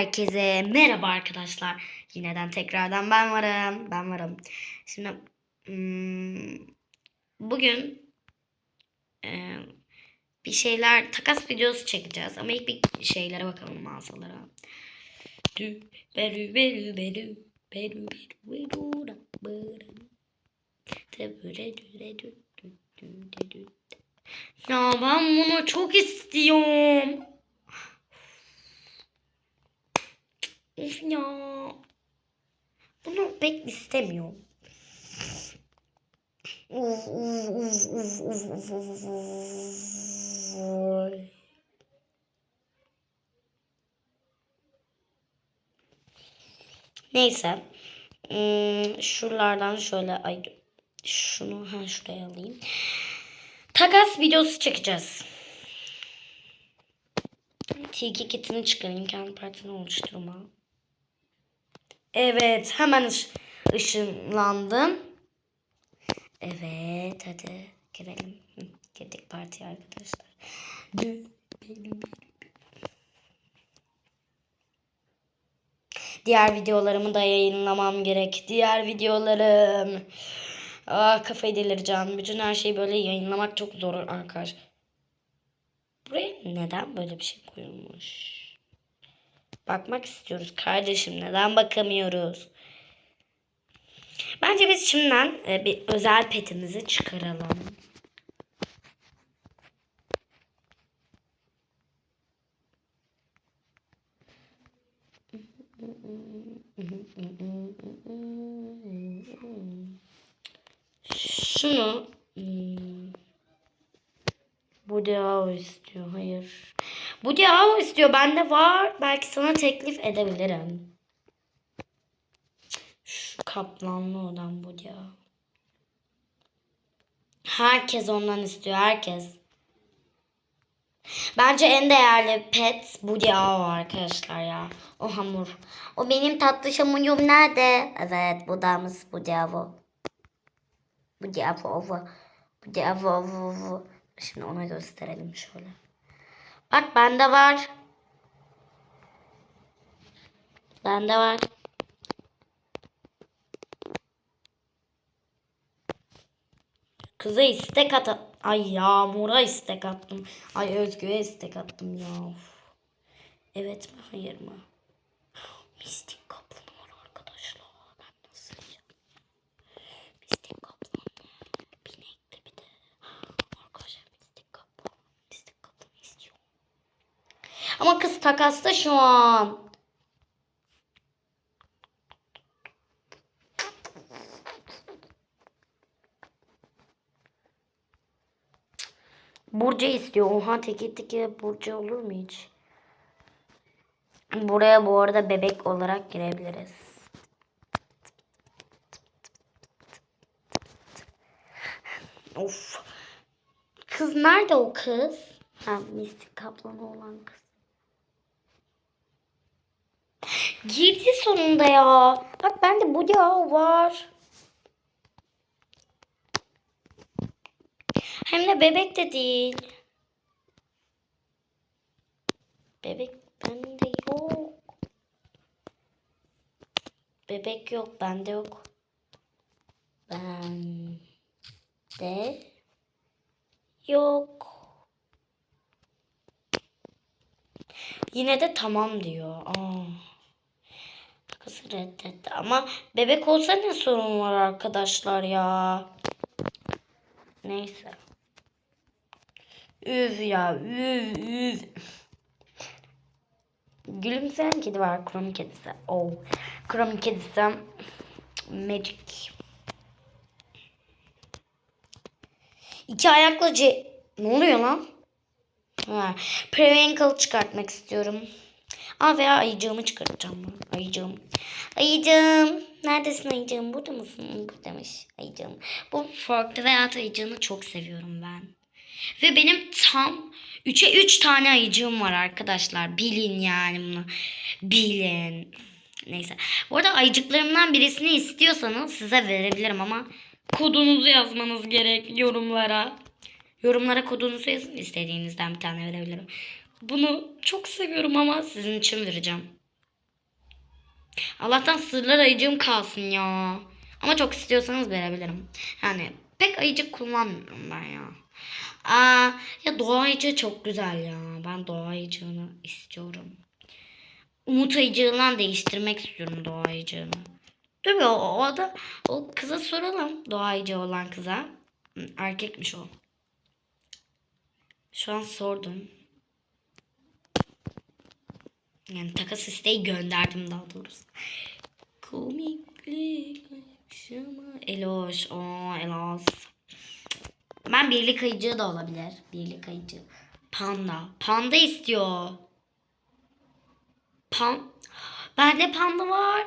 Herkese merhaba arkadaşlar. Yineden tekrardan ben varım. Ben varım. Şimdi hmm, bugün e, bir şeyler takas videosu çekeceğiz. Ama ilk bir şeylere bakalım mağazalara. Ya ben bunu çok istiyorum. Of ya. Bunu pek istemiyorum. Uf, uf, uf, uf, uf, uf, uf, uf. Neyse. Hmm, şuralardan şöyle ay şunu ha şuraya alayım. Takas videosu çekeceğiz. Tiki kitini çıkarayım. Kendi partini oluşturma. Evet. Hemen ış ışınlandım. Evet. Hadi girelim. Hı, Girdik partiye arkadaşlar. Diğer videolarımı da yayınlamam gerek. Diğer videolarım. Ah kafayı delireceğim. Bütün her şeyi böyle yayınlamak çok zor arkadaş. Buraya neden böyle bir şey koyulmuş? Bakmak istiyoruz kardeşim. Neden bakamıyoruz? Bence biz şimdiden e, bir özel petimizi çıkaralım. Şunu hmm, bu Diao istiyor. Hayır. Bu Diao istiyor. Bende var. Belki sana teklif edebilirim. Şu kaplanlı olan bu Diao. Herkes ondan istiyor. Herkes. Bence en değerli pet bu Diao arkadaşlar ya. O hamur. O benim tatlı hamurum nerede? Evet bu damız bu Diao. Bu Diao. Bu Diao. Şimdi ona gösterelim şöyle. Bak bende var. Bende var. Kıza istek at. Ay Yağmur'a istek attım. Ay Özgü'ye istek attım ya. Evet mi hayır mı? Mistik kaplan var arkadaşlar. Ben nasıl yiyeceğim? Mistik kaplan. Binekli bir de. Arkadaşlar mistik kaplan. Mistik kaplan istiyor. Ama kız takasta şu an. Burcu istiyor. Oha teki teki Burcu olur mu hiç? Buraya bu arada bebek olarak girebiliriz. Of. Kız nerede o kız? Ha mistik kaplanı olan kız. Girdi sonunda ya. Bak bende bu ya var. Hem de bebek de değil. Bebek bende yok. Bebek yok bende yok. Bende yok. Yine de tamam diyor. Aa. Reddetti ama bebek olsa ne sorun var arkadaşlar ya. Neyse. Üf ya üf üf. Gülümseyen kedi var. Krom kedisi. Oh. Krom kedisi. Magic. İki ayaklı C... Ne oluyor lan? Ha. Previnkle çıkartmak istiyorum. Aa veya ayıcığımı çıkartacağım. Ayıcığım. Ayıcığım. Neredesin ayıcığım? Burada mısın? Buradaymış ayıcığım. Bu farklı veya ayıcığını çok seviyorum ben. Ve benim tam 3'e 3 tane ayıcığım var arkadaşlar. Bilin yani bunu. Bilin. Neyse. Bu arada ayıcıklarımdan birisini istiyorsanız size verebilirim ama kodunuzu yazmanız gerek yorumlara. Yorumlara kodunuzu yazın. istediğinizden bir tane verebilirim. Bunu çok seviyorum ama sizin için vereceğim. Allah'tan sırlar ayıcığım kalsın ya. Ama çok istiyorsanız verebilirim. Yani pek ayıcık kullanmıyorum ben ya. Aa, ya doğa ayıcığı çok güzel ya. Ben doğa ayıcığını istiyorum. Umut ayıcığından değiştirmek istiyorum doğa ayıcığını. Dur bir o, o da o kıza soralım. Doğa ayıcığı olan kıza. Erkekmiş o. Şu an sordum. Yani takas isteği gönderdim daha doğrusu. Komiklik akşamı. Eloş. Oo Elos. Ben birlik ayıcığı da olabilir. Birlik ayıcığı. Panda. Panda istiyor. Pan. Bende panda var.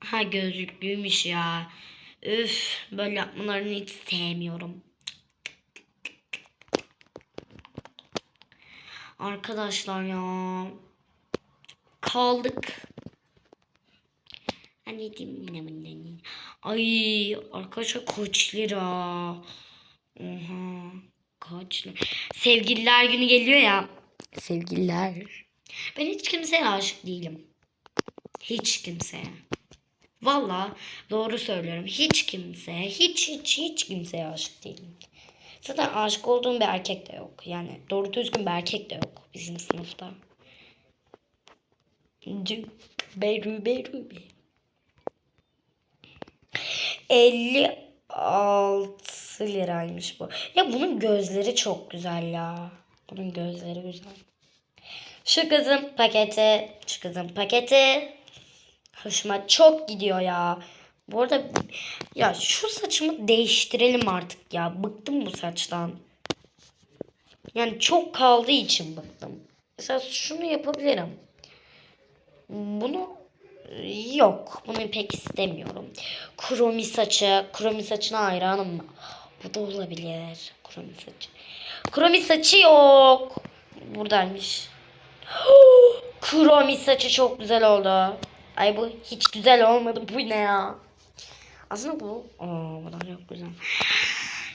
Ha gözlüklüymüş ya. Üf böyle yapmalarını hiç sevmiyorum. Arkadaşlar ya. Kaldık. Anneciğim. Ay arkadaşlar kaç lira? Oha. Kaç lira? Sevgililer günü geliyor ya. Sevgililer. Ben hiç kimseye aşık değilim. Hiç kimseye. Valla doğru söylüyorum. Hiç kimseye, hiç hiç hiç kimseye aşık değilim. Zaten aşık olduğum bir erkek de yok. Yani doğru düzgün bir erkek de yok bizim sınıfta. Cü- Beru beru be. 56 liraymış bu. Ya bunun gözleri çok güzel ya. Bunun gözleri güzel. Şu kızın paketi. Şu kızın paketi. Hoşuma çok gidiyor ya. Bu arada ya şu saçımı değiştirelim artık ya. Bıktım bu saçtan. Yani çok kaldığı için bıktım. Mesela şunu yapabilirim. Bunu yok. Bunu pek istemiyorum. Kromi saçı. Kromi saçına hayranım. Bu da olabilir. Kromi saçı. Kromi saçı yok. Buradaymış. Kromi saçı çok güzel oldu. Ay bu hiç güzel olmadı. Bu ne ya? Aslında bu. Aa, bu da çok güzel.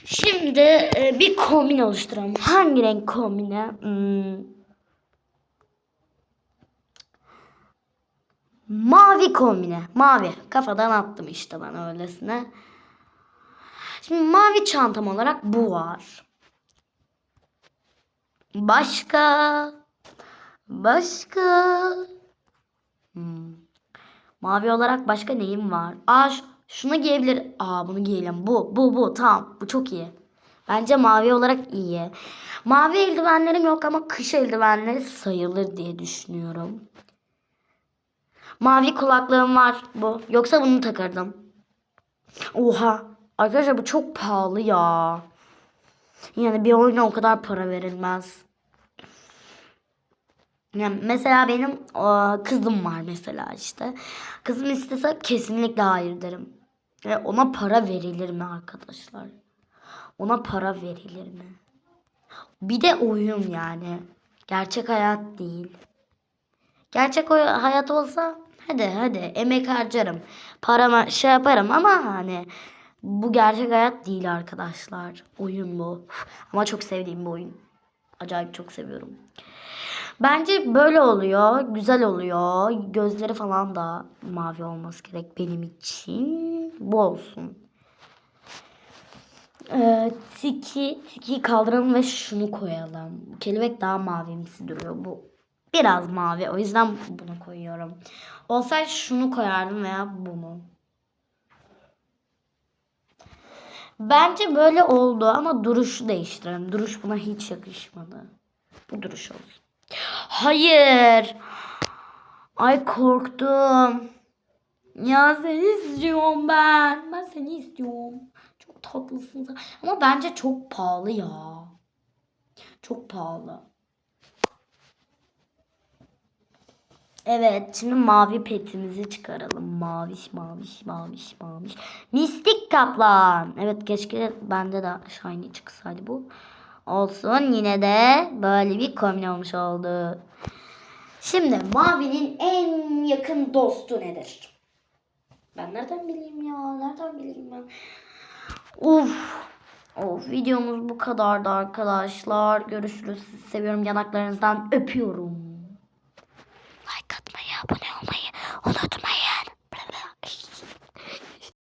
Şimdi e, bir kombin oluşturalım. Hangi renk kombine? Hmm. Mavi kombine. Mavi. Kafadan attım işte ben öylesine. Şimdi mavi çantam olarak bu var. Başka. Başka. Hmm. Mavi olarak başka neyim var? Aa şunu giyebilir. Aa bunu giyelim. Bu bu bu tamam. Bu çok iyi. Bence mavi olarak iyi. Mavi eldivenlerim yok ama kış eldivenleri sayılır diye düşünüyorum. Mavi kulaklığım var bu. Yoksa bunu takardım. Oha. Arkadaşlar bu çok pahalı ya. Yani bir oyuna o kadar para verilmez. Yani mesela benim e, kızım var mesela işte. Kızım istese kesinlikle hayır derim. Ve ona para verilir mi arkadaşlar? Ona para verilir mi? Bir de oyun yani. Gerçek hayat değil. Gerçek hayat olsa hadi hadi emek harcarım. Parama şey yaparım ama hani bu gerçek hayat değil arkadaşlar. Oyun bu. Ama çok sevdiğim bir oyun. Acayip çok seviyorum. Bence böyle oluyor. Güzel oluyor. Gözleri falan da mavi olması gerek benim için. Bu olsun. Ee, tiki, tiki kaldıralım ve şunu koyalım. Kelebek daha mavimsi duruyor. Bu biraz mavi. O yüzden bunu koyuyorum. Olsaydı şunu koyardım veya bunu. Bence böyle oldu ama duruşu değiştirelim. Duruş buna hiç yakışmadı. Bu duruş olsun. Hayır. Ay korktum. Ya seni istiyorum ben. Ben seni istiyorum. Çok tatlısın. Ama bence çok pahalı ya. Çok pahalı. Evet, şimdi mavi petimizi çıkaralım. Maviş, maviş, maviş, maviş. Mistik kaplan. Evet, keşke bende de shiny çıksaydı bu. Olsun, yine de böyle bir kombin olmuş oldu. Şimdi mavinin en yakın dostu nedir? Ben nereden bileyim ya? Nereden bileyim ben? Uf. Of videomuz bu kadardı arkadaşlar. Görüşürüz. Sizi seviyorum. Yanaklarınızdan öpüyorum. voy